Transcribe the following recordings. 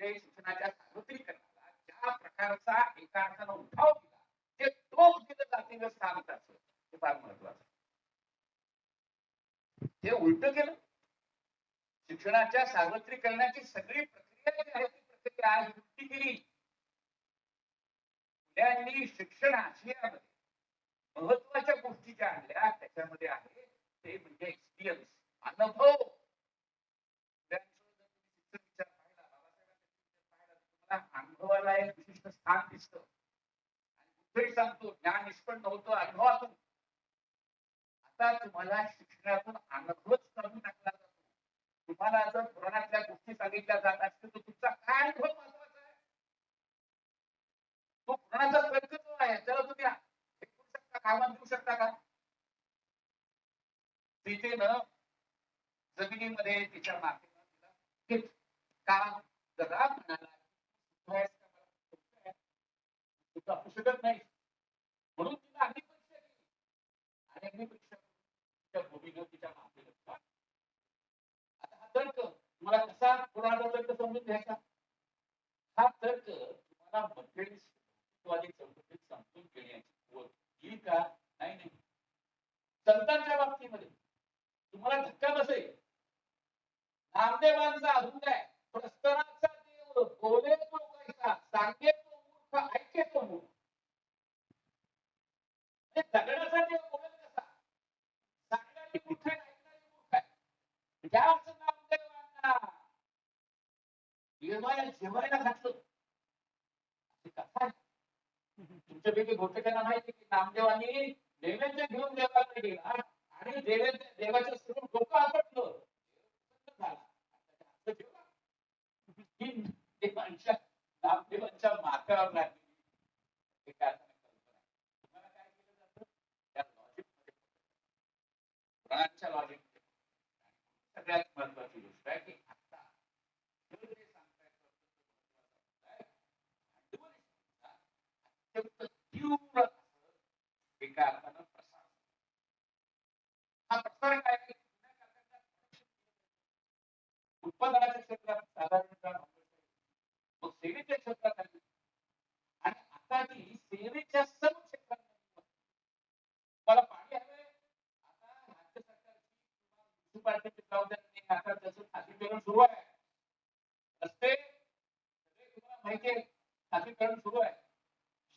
जे शिक्षणाच्या सार्वत्रिकरणाला ज्या प्रकारचा एका अर्थानं उठाव दिला ते टोक दिलं जातीय स्थानकाचं हे फार महत्वाचं ते उलट केलं. शिक्षणाच्या सार्वत्रिकरणाची सगळी प्रक्रिया जी आहे ती प्रक्रिया आज युक्ती केली. त्यांनी शिक्षण आशियामध्ये महत्त्वाच्या गोष्टी ज्या आणल्या त्याच्यामध्ये आहे ते म्हणजे एक्सपिरियन्स अनुभव त्यांचं जर तुम्ही शिक्षण विचार पाहिला, बाबासाहेबांचा विचार पाहिला, तर तुम्हाला अनुभवाला एक विशिष्ट स्थान दिसत. आणि कुठेही सांगतो ज्ञान निष्पन्न होतं अनुभवातून. आता तुम्हाला शिक्षणातून अनुभवच करून टाकला जातो. तुम्हाला जर पुराणातल्या गोष्टी सांगितल्या जात असतील तर तुमचा काय अनुभव महत्त्वाचा आहे? तो पुराणाचा तर्क जो आहे त्याला तुम्ही हे शकता कामात देऊ शकता का? सीतेनं जमिनीमध्ये तिच्या मातेला तिला हिट का तर राम म्हणाला "तू आहेस का मला सोबत आहे? जपू शकत नाही. म्हणून तिला अग्निपरीक्षा केली आणि अग्निपरीक्षा तिच्या भूमीनं तिच्या मातेनं आता हा तर्क तुम्हाला कसा पुराणाचा तर्क समजून घ्यायचा? हा तर्क तुम्हाला मध्यवादी चौकटीत समजून घेण्याची कुवत येईल का? नाही नाही. संतांच्या बाबतीमध्ये तुम्हाला धक्का बसेल. नामदेवांचा अभंग आहे प्रस्तराचा देव बोले तो कैसा सांगे तो मूर्ख ऐके तो मूर्ख हे दगडाचा देव बोलेल कसा सांगणारी मूर्ख आहे ऐकणारी मूर्ख आहे त्याच नामदेवांना जेवायला जेवायला घातलं अशी कथा आहे. तुमच्यापैकी बहुतेकांना माहिती की नामदेवांनी नैवेद्य घेऊन देवाकडे गेला. आणि देवेंद्र देवाच्या समोर डोकं आपटलं देव प्रसन्न झाला. आता ते असं ठेवा. ही देवांच्या नामदेवांच्या माथ्यावर लागलेली एक अर्थाने कल्पना आहे. तुम्हाला काय केलं जातं त्या लॉजिकमध्ये पुराणांच्या लॉजिकमध्ये सगळ्यात महत्वाची गोष्ट आहे की किंवा त्याचं सुरू आहे. रस्ते तुम्हाला माहिती आहे खासगीकरण सुरू आहे.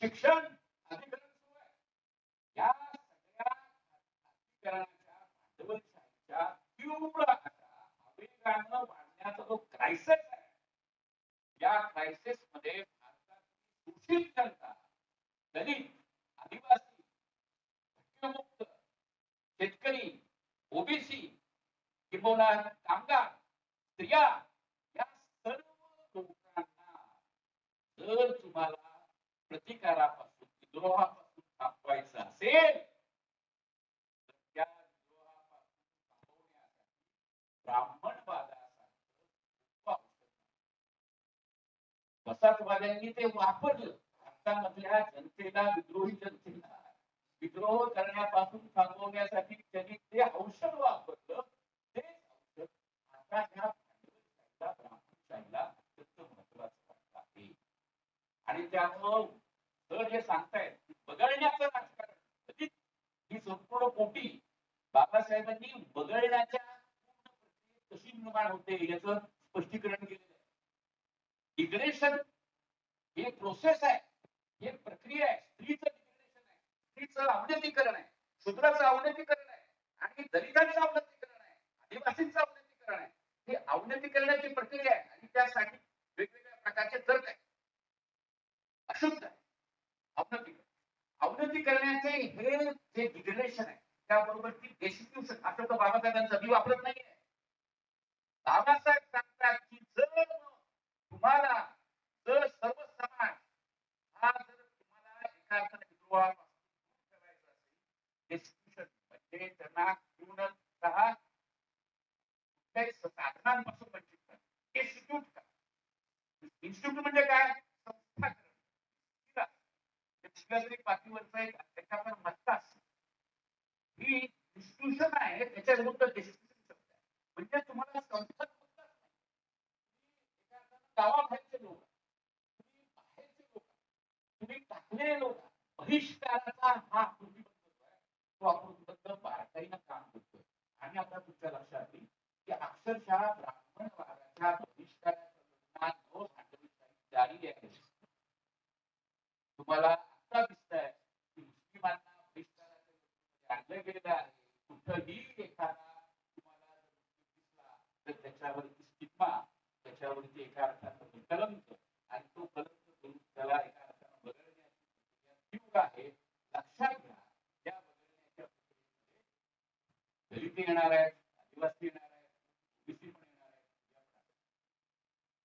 शिक्षण किंबहुना कामगार स्त्रिया या सर्व लोकांना जर तुम्हाला प्रतिकारापासून विद्रोहापासून थांबवायचं असेल तर त्या विद्रोहापासून थांबवण्यासाठी ब्राह्मणवादासारखं औषध वसाहतवाद्यांनी ते वापरलं भारतामधल्या जनतेला विद्रोही जनतेला विद्रोह करण्यापासून थांबवण्यासाठी त्यांनी ते औषध वापरलं बाबासाहेबांनी बदलण्याच्या कशी निर्माण होते याचं स्पष्टीकरण केलेलं आहे. डिग्रेशन हे प्रोसेस आहे. हे प्रक्रिया आहे. स्त्रीचं डिग्रेशन आहे. स्त्रीचं अवनतीकरण आहे. शूद्राचं अवनतीकरण आहे. आणि दलितांचं अवनतीकरण आहे. आदिवासींचं अवनतीकरण आहे. हे अवनतीकरणाची प्रक्रिया आहे. आणि त्यासाठी वेगवेगळ्या प्रकारचे तर्क आहे अशुद्ध आहे. अवनतीकरण. अवनती करण्याचे हे जे डिग्रेडेशन आहे त्याबरोबर ती डेस्टिट्यूशन तर बाबासाहेबांचा मी वापरत नाहीये. बाबासाहेब सांगतात की जर तुम्हाला जर सर्व समाज हा जर तुम्हाला एका अर्थाने विद्रोहापासून दूर असेल डेस्टिट्यूशन म्हणजे त्यांना पूर्णतः कुठल्याही साधनांपासून वंचित करा. इन्स्टिट्यूट करा. इन्स्टिट्यूट म्हणजे काय? संस्थाकरण तिला. पातळीवरचा एक त्याच्यावर मत्ता असते. ही डिस्क्रिप्शन आहे त्याच्या विरुद्ध म्हणजे तुम्हाला संस्था गावाबाहेरचे लोक बाहेरचे लोक तुम्ही टाकलेले लोक बहिष्काराचा हा कृतीबद्ध तो आपण बारकाईनं काम करतोय. आणि आता तुमच्या लक्षात येईल की अक्षरशः कधी एखादा तुम्हाला दिसला तर त्याच्यावरती स्टिग्मा त्याच्यावरती एका अर्थानं कलंक आणि तो कलंक करून त्याला एका अर्थानं बदलण्याची तीव्र आहे लक्षात घ्या. या बदलण्याच्या प्रक्रियेमध्ये दलित येणार आहेत आदिवासी येणार आहेत ओबीसी पण येणार आहेत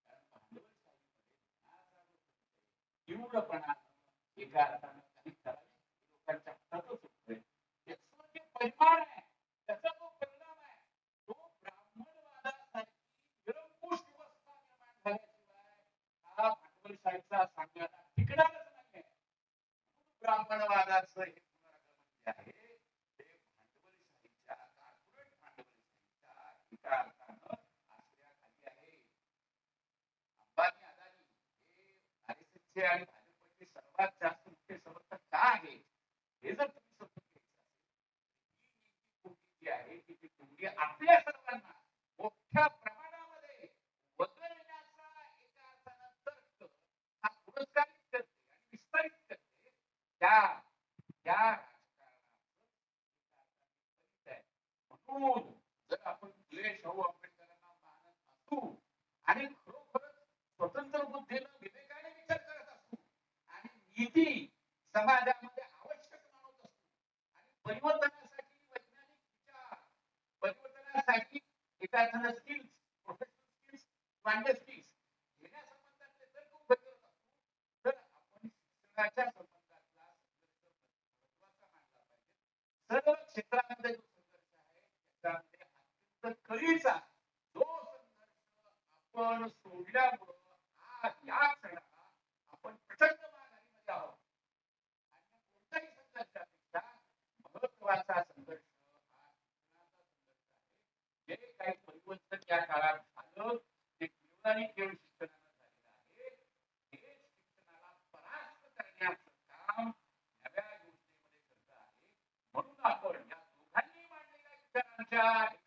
कारण भांडवलशाहीमध्ये तीव्रपणा एका अर्थानं काही ठराविक लोकांच्या हातातच होतोय याचं जे परिमाण आहे त्याचा जो परिणाम आहे तो ब्राह्मणवादासारखी निरंकुश व्यवस्था निर्माण झाल्याशिवाय हा भांडवलशाहीचा सांगण्याला टिकणारच नाहीये म्हणून ब्राह्मणवादाचं हे पुनरागमन जे आहे ते भांडवलशाहीच्या कॉर्पोरेट भांडवलशाहीच्या एका अर्थानं आश्रयाखाली आहे अंबानी अदानी हे RSS चे आणि भाजपचे सर्वात जास्त मोठे समर्थक का आहेत हे जर तुम्ही समजून घ्यायचं असेल तर ही नेमकी आपल्या सर्वांना मोठ्या प्रमाणामध्ये वगळण्याचा एका अर्थानं तर्क हा पुरस्कारित करते आणि विस्तारित करते. त्या त्या म्हणून जर आपण फुले शाहू आंबेडकरांना मानत असू आणि खरोखरच स्वतंत्र बुद्धीनं विवेकाने विचार करत असू आणि नीती समाजामध्ये आवश्यक मानत असू आणि परिवर्तन वैज्ञानिक विचार परिवर्तनासाठी एका अर्थानं स्किल्स प्रोफेशनल स्किल्स वांडे स्किल्स घेण्यासंबंधातले जर उभे करत असू तर आपण शिक्षणाच्या संबंधातला संघर्ष महत्त्वाचा मानला पाहिजे सर्व क्षेत्रामध्ये जो संघर्ष आहे त्याच्यामध्ये अत्यंत कळीचा जो संघर्ष आपण सोडल्यामुळं God.